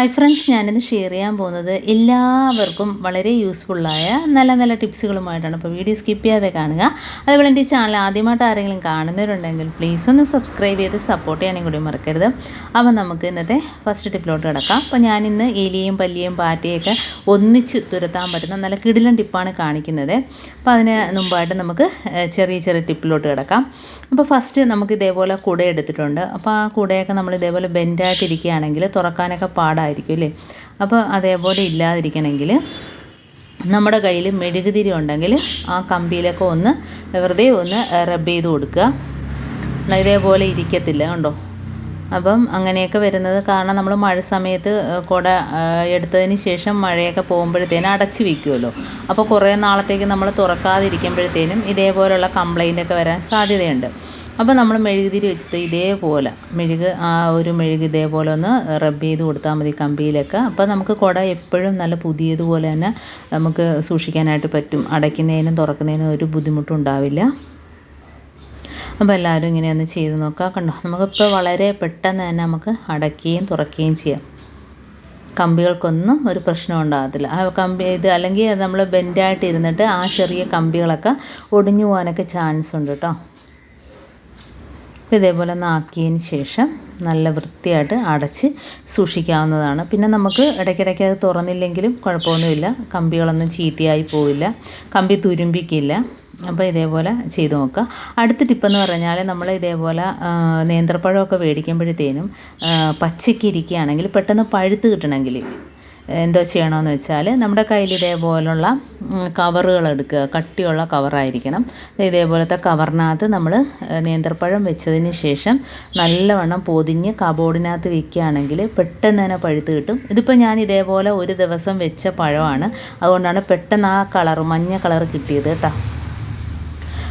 Hi friends ഞാനിന്ന് share ചെയ്യാൻ പോകുന്നത് എല്ലാവർക്കും വളരെ യൂസ്ഫുള്ളായ നല്ല നല്ല ടിപ്സുകളുമായിട്ടാണ്. അപ്പോൾ വീഡിയോ സ്കിപ്പ് ചെയ്യാതെ കാണുക. അതുപോലെ എന്റെ ചാനൽ ആദ്യമായിട്ട് ആരെങ്കിലും കാണുന്നവരുണ്ടെങ്കിൽ പ്ലീസ് ഒന്ന് സബ്സ്ക്രൈബ് ചെയ്ത് സപ്പോർട്ട് ചെയ്യാനും കൂടി മറക്കരുത്. അപ്പോൾ നമുക്ക് ഇന്നത്തെ ഫസ്റ്റ് ടിപ്പിലോട്ട് കിടക്കാം. അപ്പോൾ ഞാനിന്ന് എലിയും പല്ലിയും പാറ്റയൊക്കെ ഒന്നിച്ച് തുരത്താൻ പറ്റുന്ന നല്ല കിടിലൻ ടിപ്പാണ് കാണിക്കുന്നത്. അപ്പോൾ അതിന് മുമ്പായിട്ട് നമുക്ക് ചെറിയ ചെറിയ ടിപ്പിലോട്ട് കിടക്കാം. അപ്പോൾ ഫസ്റ്റ് നമുക്ക് ഇതേപോലെ കുട എടുത്തിട്ടുണ്ട്. അപ്പോൾ ആ കുടയൊക്കെ നമ്മൾ ഇതേപോലെ ബെൻഡായിട്ടിരിക്കുകയാണെങ്കിൽ തുറക്കാനൊക്കെ പാടായിരിക്കും അല്ലേ? അപ്പോൾ അതേപോലെ ഇല്ലാതിരിക്കണമെങ്കിൽ നമ്മുടെ കയ്യിൽ മെഴുകുതിരി ഉണ്ടെങ്കിൽ ആ കമ്പിയിലൊക്കെ ഒന്ന് വെറുതെ ഒന്ന് റബ്ബ് ചെയ്ത് കൊടുക്കുക. ഇതേപോലെ ഇരിക്കത്തില്ല കണ്ടോ? അപ്പം അങ്ങനെയൊക്കെ വരുന്നത് കാരണം നമ്മൾ മഴ സമയത്ത് കുട എടുത്തതിന് ശേഷം മഴയൊക്കെ പോകുമ്പോഴത്തേനും അടച്ചു വയ്ക്കുമല്ലോ അപ്പോൾ കുറേ നാളത്തേക്ക് നമ്മൾ തുറക്കാതിരിക്കുമ്പോഴത്തേനും ഇതേപോലുള്ള കംപ്ലൈന്റ് ഒക്കെ വരാൻ സാധ്യതയുണ്ട്. അപ്പോൾ നമ്മൾ മെഴുകുതിരി വെച്ചിട്ട് ഇതേപോലെ മെഴുക് ആ ഒരു മെഴുക് ഇതേപോലെ ഒന്ന് റബ്ബ് ചെയ്ത് കൊടുത്താൽ മതി കമ്പിയിലൊക്കെ. അപ്പോൾ നമുക്ക് കുട എപ്പോഴും നല്ല പുതിയതുപോലെ തന്നെ നമുക്ക് സൂക്ഷിക്കാനായിട്ട് പറ്റും. അടയ്ക്കുന്നതിനും തുറക്കുന്നതിനും ഒരു ബുദ്ധിമുട്ടും ഉണ്ടാവില്ല. അപ്പോൾ എല്ലാവരും ഇങ്ങനെ ഒന്ന് ചെയ്ത് നോക്കുക കണ്ടോ? നമുക്കിപ്പോൾ വളരെ പെട്ടെന്ന് തന്നെ നമുക്ക് അടയ്ക്കുകയും തുറക്കുകയും ചെയ്യാം. കമ്പികൾക്കൊന്നും ഒരു പ്രശ്നം ഉണ്ടാകത്തില്ല. ആ കമ്പി ഇത് അല്ലെങ്കിൽ നമ്മൾ ബെൻഡായിട്ട് ഇരുന്നിട്ട് ആ ചെറിയ കമ്പികളൊക്കെ ഒടിഞ്ഞു പോകാനൊക്കെ ചാൻസ് ഉണ്ട് കേട്ടോ. അപ്പോൾ ഇതേപോലെ ഒന്ന് ആക്കിയതിന് ശേഷം നല്ല വൃത്തിയായിട്ട് അടച്ച് സൂക്ഷിക്കാവുന്നതാണ്. പിന്നെ നമുക്ക് ഇടയ്ക്കിടയ്ക്ക് അത് തുറന്നില്ലെങ്കിലും കുഴപ്പമൊന്നുമില്ല. കമ്പികളൊന്നും ചീത്തയായി പോവില്ല. കമ്പി തുരുമ്പിക്കില്ല. അപ്പോൾ ഇതേപോലെ ചെയ്തു നോക്കുക. അടുത്ത ടിപ്പെന്ന് പറഞ്ഞാൽ നമ്മൾ ഇതേപോലെ നേന്ത്രപ്പഴമൊക്കെ മേടിക്കുമ്പോഴത്തേനും പച്ചക്കിരിക്കുകയാണെങ്കിൽ പെട്ടെന്ന് പഴുത്ത് കിട്ടണമെങ്കിൽ എന്തോ ചെയ്യണമെന്ന് വെച്ചാൽ നമ്മുടെ കയ്യിൽ ഇതേപോലുള്ള കവറുകൾ എടുക്കുക. കട്ടിയുള്ള കവറായിരിക്കണം. ഇതേപോലത്തെ കവറിനകത്ത് നമ്മൾ നേന്ത്രപ്പഴം വെച്ചതിന് ശേഷം നല്ലവണ്ണം പൊതിഞ്ഞ് കബോർഡിനകത്ത് വെക്കുകയാണെങ്കിൽ പെട്ടെന്ന് തന്നെ പഴുത്ത് കിട്ടും. ഇതിപ്പോൾ ഞാൻ ഇതേപോലെ ഒരു ദിവസം വെച്ച പഴമാണ്. അതുകൊണ്ടാണ് പെട്ടെന്ന് ആ കളർ മഞ്ഞ കളർ കിട്ടിയത് കേട്ടോ.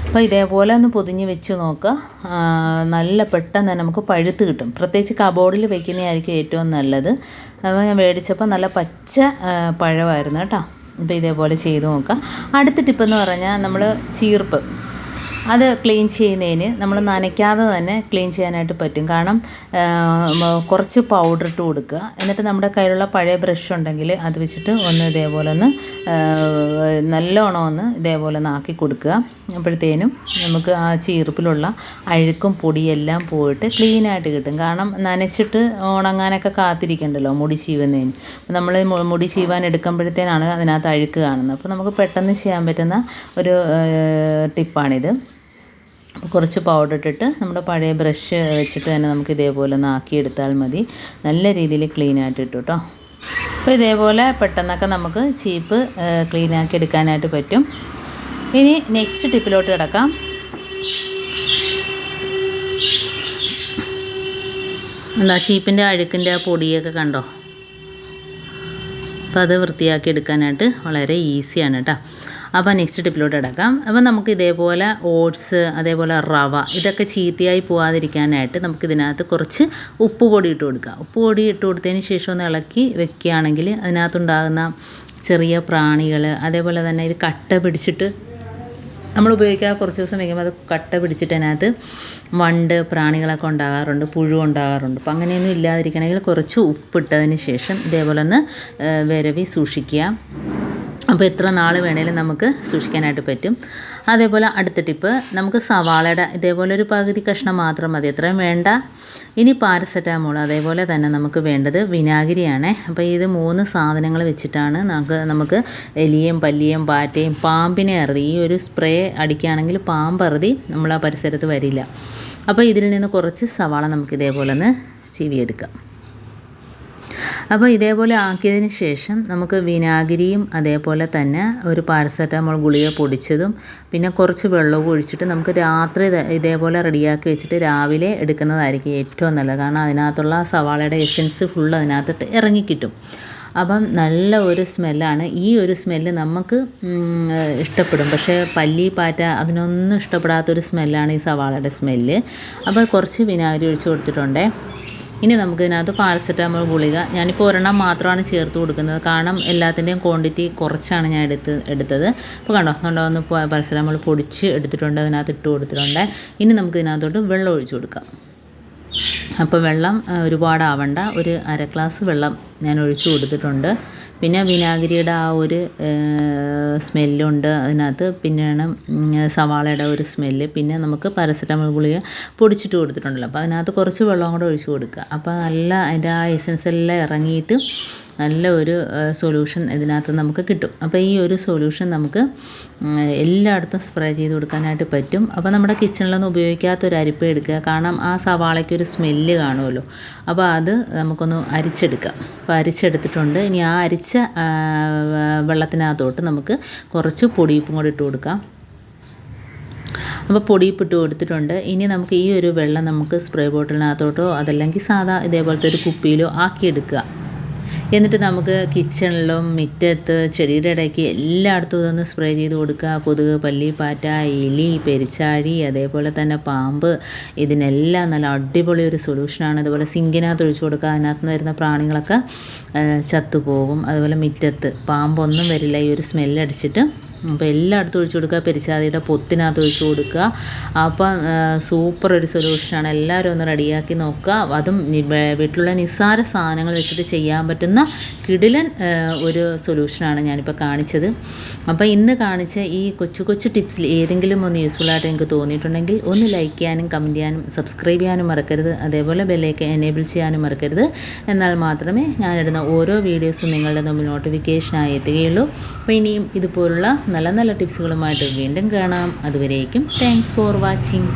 അപ്പോൾ ഇതേപോലെ ഒന്ന് പൊതിഞ്ഞ് വെച്ച് നോക്കുക. നല്ല പെട്ടെന്ന് തന്നെ നമുക്ക് പഴുത്ത് കിട്ടും. പ്രത്യേകിച്ച് കബോർഡിൽ വെക്കുന്നതായിരിക്കും ഏറ്റവും നല്ലത്. അപ്പോൾ ഞാൻ മേടിച്ചപ്പോൾ നല്ല പച്ച പഴമായിരുന്നു കേട്ടോ. അപ്പോൾ ഇതേപോലെ ചെയ്ത് നോക്കുക. അടുത്ത ടിപ്പെന്ന് പറഞ്ഞാൽ നമ്മൾ ചീർപ്പ്. അത് ക്ലീൻ ചെയ്യുന്നതിന് നമ്മൾ നനയ്ക്കാതെ തന്നെ ക്ലീൻ ചെയ്യാനായിട്ട് പറ്റും. കാരണം കുറച്ച് പൗഡർ ഇട്ട് കൊടുക്കുക. എന്നിട്ട് നമ്മുടെ കയ്യിലുള്ള പഴയ ബ്രഷ് ഉണ്ടെങ്കിൽ അത് വെച്ചിട്ട് ഒന്ന് ഇതേപോലെ ഒന്ന് നല്ലോണം ഒന്ന് ഇതേപോലെ ഒന്ന് ആക്കി കൊടുക്കുക. അപ്പോഴത്തേനും നമുക്ക് ആ ചീർപ്പിലുള്ള അഴുക്കും പൊടിയെല്ലാം പോയിട്ട് ക്ലീനായിട്ട് കിട്ടും. കാരണം നനച്ചിട്ട് ഉണങ്ങാനൊക്കെ കാത്തിരിക്കണ്ടല്ലോ മുടി ചീവുന്നതിന്. നമ്മൾ മുടി ചീവാൻ എടുക്കുമ്പോഴത്തേനാണ് അതിനകത്ത് അഴുക്ക് കാണുന്നത്. അപ്പോൾ നമുക്ക് പെട്ടെന്ന് ചെയ്യാൻ പറ്റുന്ന ഒരു ടിപ്പാണിത്. അപ്പോൾ കുറച്ച് പൗഡർ ഇട്ടിട്ട് നമ്മുടെ പഴയ ബ്രഷ് വെച്ചിട്ട് തന്നെ നമുക്ക് ഇതേപോലെ ഒന്ന് ആക്കിയെടുത്താൽ മതി. നല്ല രീതിയിൽ ക്ലീൻ ആയിട്ട് ഇട്ടു കേട്ടോ അപ്പോൾ ഇതേപോലെ പെട്ടെന്നൊക്കെ നമുക്ക് ചീപ്പ് ക്ലീൻ ആക്കി എടുക്കാനായിട്ട് പറ്റും. ഇനി നെക്സ്റ്റ് ടിപ്പിലോട്ട് കിടക്കാം. എന്താ ചീപ്പിന്റെ അഴുക്കിന്റെ ആ പൊടിയൊക്കെ കണ്ടോ? അപ്പോൾ അത് വൃത്തിയാക്കി എടുക്കാനായിട്ട് വളരെ ഈസിയാണ് കേട്ടോ അപ്പോൾ നെക്സ്റ്റ് ടിപ്പിലോട്ട് കിടക്കാം. അപ്പോൾ നമുക്ക് ഇതേപോലെ ഓട്സ് അതേപോലെ റവ ഇതൊക്കെ ചീത്തയായി പോകാതിരിക്കാനായിട്ട് നമുക്ക് ഇതിനകത്ത് കുറച്ച് ഉപ്പ് പൊടി ഇട്ട് കൊടുക്കുക ഉപ്പ് പൊടി ഇട്ട് കൊടുത്തതിന് ശേഷം ഒന്ന് ഇളക്കി വെക്കുകയാണെങ്കിൽ അതിനകത്തുണ്ടാകുന്ന ചെറിയ പ്രാണികൾ അതേപോലെ തന്നെ ഇത് കട്ട പിടിച്ചിട്ട് നമ്മൾ ഉപയോഗിക്കുക കുറച്ച് ദിവസം വയ്ക്കുമ്പോൾ അത് കട്ട പിടിച്ചിട്ട് അതിനകത്ത് വണ്ട് പ്രാണികളൊക്കെ ഉണ്ടാകാറുണ്ട് പുഴു ഉണ്ടാകാറുണ്ട്. അപ്പോൾ അങ്ങനെയൊന്നും ഇല്ലാതിരിക്കണമെങ്കിൽ കുറച്ച് ഉപ്പിട്ടതിന് ശേഷം ഇതേപോലെ ഒന്ന് വിരവി സൂക്ഷിക്കുക. അപ്പോൾ എത്ര നാൾ വേണേലും നമുക്ക് സൂക്ഷിക്കാനായിട്ട് പറ്റും. അതേപോലെ അടുത്ത ടിപ്പ് നമുക്ക് സവാളയുടെ ഇതേപോലെ ഒരു പകുതി കഷ്ണം മാത്രം മതി. എത്രയും വേണ്ട. ഇനി പാരസെറ്റാമോൾ അതേപോലെ തന്നെ നമുക്ക് വേണ്ടത് വിനാഗിരിയാണ്. അപ്പോൾ ഇത് മൂന്ന് സാധനങ്ങൾ വെച്ചിട്ടാണ് നമുക്ക് നമുക്ക് എലിയും പല്ലിയും പാറ്റയും പാമ്പിനെ അറുതി. ഈ ഒരു സ്പ്രേ അടിക്കുകയാണെങ്കിൽ പാമ്പ് അറുതി നമ്മൾ ആ പരിസരത്ത് വരില്ല. അപ്പോൾ ഇതിൽ നിന്ന് കുറച്ച് സവാള നമുക്ക് ഇതേപോലെ ഒന്ന് ചീവിയെടുക്കാം. അപ്പോൾ ഇതേപോലെ ആക്കിയതിന് ശേഷം നമുക്ക് വിനാഗിരിയും അതേപോലെ തന്നെ ഒരു പാരസെറ്റാമോൾ ഗുളിക പൊടിച്ചതും പിന്നെ കുറച്ച് വെള്ളവും ഒഴിച്ചിട്ട് നമുക്ക് രാത്രി ഇതേപോലെ റെഡിയാക്കി വെച്ചിട്ട് രാവിലെ എടുക്കുന്നതായിരിക്കും ഏറ്റവും നല്ലത്. കാരണം അതിനകത്തുള്ള സവാളയുടെ എസെൻസ് ഫുൾ അതിനകത്തിട്ട് ഇറങ്ങിക്കിട്ടും. അപ്പം നല്ല ഒരു സ്മെല്ലാണ്. ഈ ഒരു സ്മെല്ല് നമുക്ക് ഇഷ്ടപ്പെടും. പക്ഷേ പല്ലി പാറ്റ അതിനൊന്നും ഇഷ്ടപ്പെടാത്തൊരു സ്മെല്ലാണ് ഈ സവാളയുടെ സ്മെല്ല്. അപ്പോൾ കുറച്ച് വിനാഗിരി ഒഴിച്ച് കൊടുത്തിട്ടുണ്ടേ. ഇനി നമുക്ക് ഇതിനകത്ത് പാരസെറ്റാമോൾ ഗുളിക. ഞാനിപ്പോൾ ഒരെണ്ണം മാത്രമാണ് ചേർത്ത് കൊടുക്കുന്നത്. കാരണം എല്ലാത്തിന്റെയും ക്വാണ്ടിറ്റി കുറച്ചാണ് ഞാൻ എടുത്ത് എടുത്തത്. അപ്പോൾ കണ്ടോ കണ്ടോ ഒന്ന് പാരസെറ്റാമോൾ പൊടിച്ച് എടുത്തിട്ടുണ്ട്. അതിനകത്ത് ഇട്ട് കൊടുത്തിട്ടുണ്ട്. ഇനി നമുക്ക് ഇതിനകത്തോട്ട് വെള്ളം ഒഴിച്ച് കൊടുക്കാം. അപ്പോൾ വെള്ളം ഒരുപാടാവണ്ട. ഒരു അര ഗ്ലാസ് വെള്ളം ഞാൻ ഒഴിച്ചു കൊടുത്തിട്ടുണ്ട്. പിന്നെ വിനാഗിരിയുടെ ആ ഒരു സ്മെല്ലുണ്ട് അതിനകത്ത്. പിന്നെയാണ് സവാളയുടെ ഒരു സ്മെല്ല്. പിന്നെ നമുക്ക് പാരസെറ്റമോൾ ഗുളിക പൊടിച്ചിട്ട് കൊടുത്തിട്ടുണ്ടല്ലോ. അപ്പോൾ അതിനകത്ത് കുറച്ച് വെള്ളം കൂടെ ഒഴിച്ചു കൊടുക്കുക. അപ്പോൾ നല്ല അതിന്റെ ആ എസൻസ് എല്ലാം ഇറങ്ങിയിട്ട് നല്ല ഒരു സൊല്യൂഷൻ ഇതിനകത്ത് നമുക്ക് കിട്ടും. അപ്പോൾ ഈ ഒരു സൊല്യൂഷൻ നമുക്ക് എല്ലായിടത്തും സ്പ്രേ ചെയ്ത് കൊടുക്കാനായിട്ട് പറ്റും. അപ്പോൾ നമ്മുടെ കിച്ചണിലൊന്നും ഉപയോഗിക്കാത്ത ഒരു അരിപ്പ എടുക്കുക. കാരണം ആ സവാളയ്ക്ക് ഒരു സ്മെല്ല് കാണുമല്ലോ. അപ്പോൾ അത് നമുക്കൊന്ന് അരിച്ചെടുക്കാം. അപ്പോൾ അരിച്ചെടുത്തിട്ടുണ്ട്. ഇനി ആ അരിച്ച വെള്ളത്തിനകത്തോട്ട് നമുക്ക് കുറച്ച് പൊടിയിപ്പും കൂടി ഇട്ട് കൊടുക്കാം. അപ്പോൾ പൊടിയിപ്പിട്ട് കൊടുത്തിട്ടുണ്ട്. ഇനി നമുക്ക് ഈ ഒരു വെള്ളം നമുക്ക് സ്പ്രേ ബോട്ടിലിനകത്തോട്ടോ അതല്ലെങ്കിൽ സാധാ ഇതേപോലത്തെ ഒരു കുപ്പിയിലോ ആക്കിയെടുക്കുക. എന്നിട്ട് നമുക്ക് കിച്ചണിലും മുറ്റത്ത് ചെടിയുടെ ഇടയ്ക്ക് എല്ലായിടത്തും ഇതൊന്ന് സ്പ്രേ ചെയ്ത് കൊടുക്കുക. കൊതുക് പല്ലി പാറ്റ എലി പെരിച്ചാഴി അതേപോലെ തന്നെ പാമ്പ്. ഇതിനെല്ലാം നല്ല അടിപൊളി ഒരു സൊല്യൂഷനാണ് അതുപോലെ സിങ്കിനകത്ത് ഒഴിച്ചു കൊടുക്കുക. അതിനകത്ത് നിന്ന് വരുന്ന പ്രാണികളൊക്കെ ചത്തുപോകും. അതുപോലെ മുറ്റത്ത് പാമ്പൊന്നും വരില്ല. ഈ ഒരു സ്മെല്ലടിച്ചിട്ട് അപ്പോൾ എല്ലായിടത്തും ഒഴിച്ചു കൊടുക്കുക. പെരിച്ചാതിയുടെ പൊത്തിനകത്ത് ഒഴിച്ചു കൊടുക്കുക. അപ്പം സൂപ്പർ ഒരു സൊല്യൂഷനാണ് എല്ലാവരും ഒന്ന് റെഡിയാക്കി നോക്കുക. അതും വീട്ടിലുള്ള നിസ്സാര സാധനങ്ങൾ വെച്ചിട്ട് ചെയ്യാൻ പറ്റുന്ന കിടിലൻ ഒരു സൊല്യൂഷനാണ് ഞാനിപ്പോൾ കാണിച്ചത്. അപ്പോൾ ഇന്ന് കാണിച്ച ഈ കൊച്ചു കൊച്ചു ടിപ്സിൽ ഏതെങ്കിലും ഒന്ന് യൂസ്ഫുൾ ആയിട്ട് എനിക്ക് തോന്നിയിട്ടുണ്ടെങ്കിൽ ഒന്ന് ലൈക്ക് ചെയ്യാനും കമന്റ് ചെയ്യാനും സബ്സ്ക്രൈബ് ചെയ്യാനും മറക്കരുത്. അതേപോലെ ബെല്ലേക്ക് എനേബിൾ ചെയ്യാനും മറക്കരുത്. എന്നാൽ മാത്രമേ ഞാനിടുന്ന ഓരോ വീഡിയോസും നിങ്ങളുടെ മുമ്പിൽ നോട്ടിഫിക്കേഷനായി എത്തുകയുള്ളൂ. അപ്പോൾ ഇനിയും ഇതുപോലുള്ള നല്ല നല്ല ടിപ്സുകളുമായിട്ട് വീണ്ടും കാണാം. അതുവരേക്കും താങ്ക്സ് ഫോർ വാച്ചിങ്